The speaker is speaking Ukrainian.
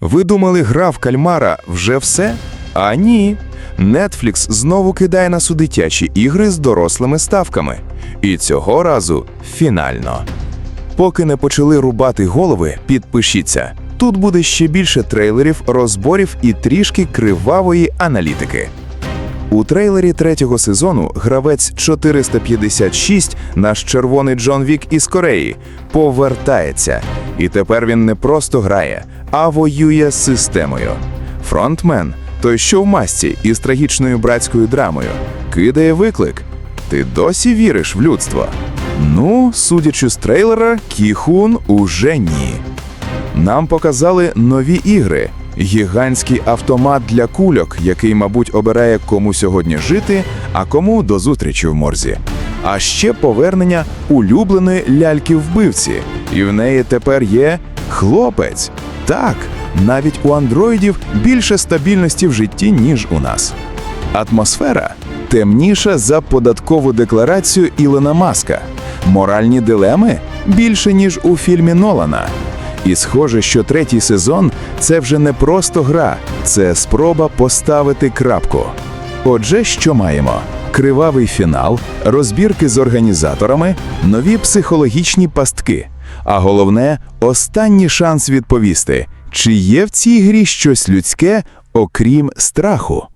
Ви думали, гра в кальмара вже все? А ні. Netflix знову кидає на дитячі ігри з дорослими ставками. І цього разу фінально. Поки не почали рубати голови, підпишіться. Тут буде ще більше трейлерів, розборів і трішки кривавої аналітики. У трейлері третього сезону гравець 456, наш червоний Джон Вік із Кореї, повертається. І тепер він не просто грає, а воює з системою. Фронтмен, той, що в масці із трагічною братською драмою, кидає виклик. Ти досі віриш в людство? Ну, судячи з трейлера, Кіхун уже ні. Нам показали нові ігри. Гігантський автомат для кульок, який, мабуть, обирає кому сьогодні жити, а кому до зустрічі в морзі. А ще повернення улюбленої ляльки-вбивці. І в неї тепер є хлопець. Так, навіть у андроїдів більше стабільності в житті, ніж у нас. Атмосфера темніша за податкову декларацію Ілона Маска. Моральні дилеми більше, ніж у фільмі Нолана. І схоже, що третій сезон це вже не просто гра, це спроба поставити крапку. Отже, що маємо? Кривавий фінал, розбірки з організаторами, нові психологічні пастки. А головне, останній шанс відповісти, чи є в цій грі щось людське, окрім страху.